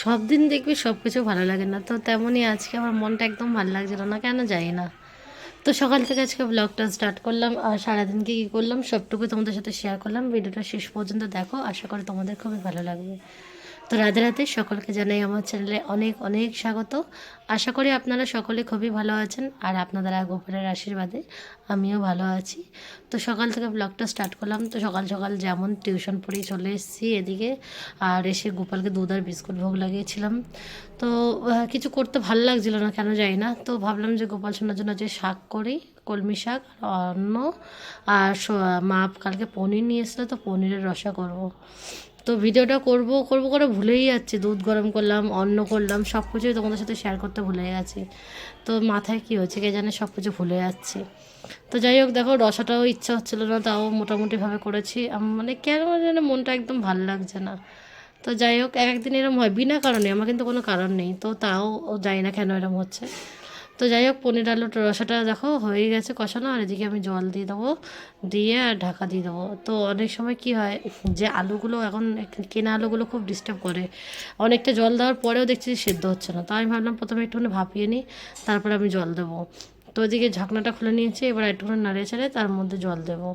সব দিন দেখবি সব কিছু ভালো লাগে না। তো তেমনই আজকে আমার মনটা একদম ভালো লাগছিল না, কেন যাই না। তো সকাল থেকে আজকে ব্লগটা স্টার্ট করলাম আর সারাদিনকে কী করলাম সবটুকু তোমাদের সাথে শেয়ার করলাম। ভিডিওটা শেষ পর্যন্ত দেখো, আশা করি তোমাদের খুবই ভালো লাগবে। তো রাধে রাধে, সকলকে জানাই আমার চ্যানেলে অনেক অনেক স্বাগত। আশা করি আপনারা সকলে খুবই ভালো আছেন আর আপনাদের গোপালের আশীর্বাদে আমিও ভালো আছি। তো সকাল থেকে ব্লগটা স্টার্ট করলাম। তো সকাল সকাল যেমন টিউশন পড়েই চলে এসেছি এদিকে। আর এসে গোপালকে দুধ আর বিস্কুট ভোগ লাগিয়েছিলাম। তো কিছু করতে ভালো লাগছিল না, কেন যাই না। তো ভাবলাম যে গোপাল শোনার জন্য যে শাক করি, কলমি শাক আর অন্ন। আর মা কালকে পনির নিয়ে এসেছিল, তো পনিরের রসা করব। তো ভিডিওটা করব করব করে ভুলেই যাচ্ছি। দুধ গরম করলাম, অন্ন করলাম সব কিছুই তোমাদের সাথে শেয়ার করতে ভুলে গেছি। তো মাথায় কী হচ্ছে কে জানে সব কিছু ভুলে যাচ্ছি। তো যাই হোক, দেখো রসাটাও ইচ্ছা হচ্ছিল না, তাও মোটামুটিভাবে করেছি। মানে কেন যেন মনটা একদম ভালো লাগছে না। তো যাই হোক এক একদিন এরম হয়, বিনা কারণে, আমার কিন্তু কোনো কারণ নেই। তো তাও জানি না কেন এরম হচ্ছে। তো যাই হোক পনির আলুর রসাটা দেখো হয়ে গেছে কষানো, আর এদিকে আমি জল দিয়ে দেবো, দিয়ে আর ঢাকা দিয়ে দেবো। তো অনেক সময় কি হয়, যে আলুগুলো এখন কেনা আলুগুলো খুব ডিস্টার্ব করে। অনেকটা জল দেওয়ার পরেও দেখছি যে সেদ্ধ হচ্ছে না। তো আমি ভাবলাম প্রথমে একটুখানি ভাপিয়ে নিই, তারপরে আমি জল দেবো। তো ওদিকে ঝাঁকনাটা খুলে নিয়েছি, এবার একটুখানি নাড়ে ছেড়ে তার মধ্যে জল দেবো।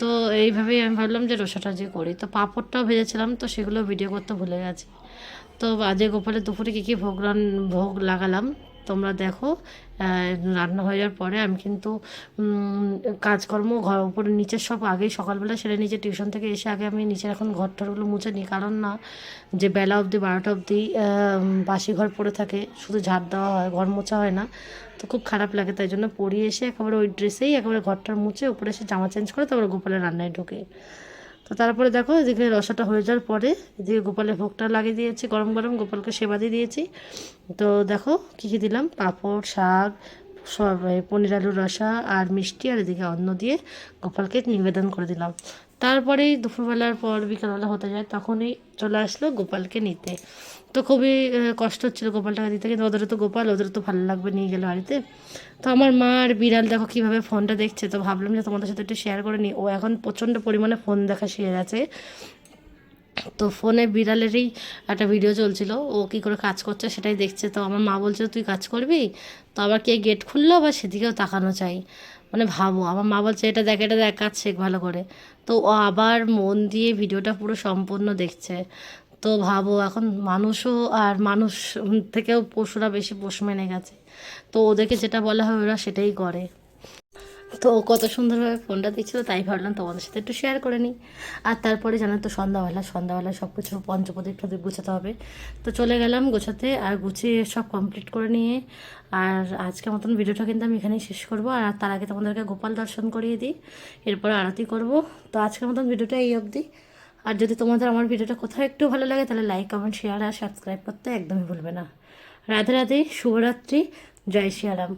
তো এইভাবেই আমি ভাবলাম যে রসাটা যে করি। তো পাঁপড়টাও ভেজেছিলাম, তো সেগুলো ভিডিও করতে ভুলে গেছি। তো আজকে গোপালের দুপুরে কী কী ভোগ রান, ভোগ লাগালাম তোমরা দেখো রান্না হয়ে যাওয়ার পরে আমি কিন্তু কাজকর্ম ঘর উপরে নিচের সব আগেই সকালবেলা সেরে নিচে টিউশন থেকে এসে আগে আমি নিচের এখন ঘর টরগুলো মুছে নিই। কারণ না, যে বেলা অবধি, বারোটা অবধি বাসি ঘর পড়ে থাকে, শুধু ঝাড় দেওয়া হয়, ঘর মোছা হয় না। তো খুব খারাপ লাগে, তাই জন্য পরিয়ে এসে একেবারে ওই ড্রেসেই একেবারে ঘরটার মুছে উপরে এসে জামা চেঞ্জ করে তারপরে গোপালের রান্নায় ঢুকে। তো তারপরে দেখো এদিকে রসাটা হয়ে যাওয়ার পরে এদিকে গোপালের ভোগটা লাগিয়ে দিয়েছি, গরম গরম গোপালকে সেবা দিয়ে দিয়েছি। তো দেখো কী কী দিলাম? পাঁপড়, শাক, সব পনির আলুর রসা আর মিষ্টি আর এদিকে অন্ন দিয়ে গোপালকে নিবেদন করে দিলাম। তারপরেই দুপুরবেলার পর বিকালবেলা হতে যায়, তখনই চলে আসলো গোপালকে নিতে। তো খুবই কষ্ট হচ্ছিল গোপালটাকে দিতে, কিন্তু ওদের তো গোপাল ওদের তো ভালো লাগবে নিয়ে গেলে বাড়িতে। তো আমার মা আর বিড়াল দেখো কীভাবে ফোনটা দেখছে, তো ভাবলাম যে তোমাদের সাথে একটু শেয়ার করে নিই ও এখন প্রচণ্ড পরিমাণে ফোন দেখা শিখে গেছে। তো ফোনে বিড়ালেরই একটা ভিডিও চলছিল, ও কী করে কাজ করছে সেটাই দেখছে। তো আমার মা বলছে তুই কাজ করবি? তো আবার কে গেট খুললো, আবার সেদিকেও তাকানো চাই। মানে ভাবো, আমার মা বলছে, এটা দেখ এটা দেখ কাজ শেখ ভালো করে। তো ও আবার মন দিয়ে ভিডিওটা পুরো সম্পূর্ণ দেখছে। তো ভাবো, এখন মানুষও আর মানুষ থেকেও পশুরা বেশি পোষ মেনে গেছে। তো ওদেরকে যেটা বলা হয়, ওরা সেটাই করে। তো কত সুন্দরভাবে ফোনটা দিচ্ছিল, তাই ভাবলাম তোমাদের সাথে একটু শেয়ার করে নিই। আর তারপরে জানো তো সন্ধ্যাবেলা সন্ধ্যাবেলা সব কিছু পঞ্চপ্রদীপ টদীপ গুছাতে হবে। তো চলে গেলাম গোছাতে আর গুছিয়ে সব কমপ্লিট করে নিয়ে। আর আজকের মতন ভিডিওটা কিন্তু আমি এখানেই শেষ করব। আর তার আগে তোমাদেরকে গোপাল দর্শন করিয়ে দিই, এরপর আরতি করব। তো আজকের মতন ভিডিওটা এই অবধি। আর যদি তোমাদের আমার ভিডিওটা কোথাও একটু ভালো লাগে, তাহলে লাইক কমেন্ট শেয়ার আর সাবস্ক্রাইব করতে একদমই ভুলবে না। রাধে রাধে, শুভরাত্রি, জয় শ্রীরাম।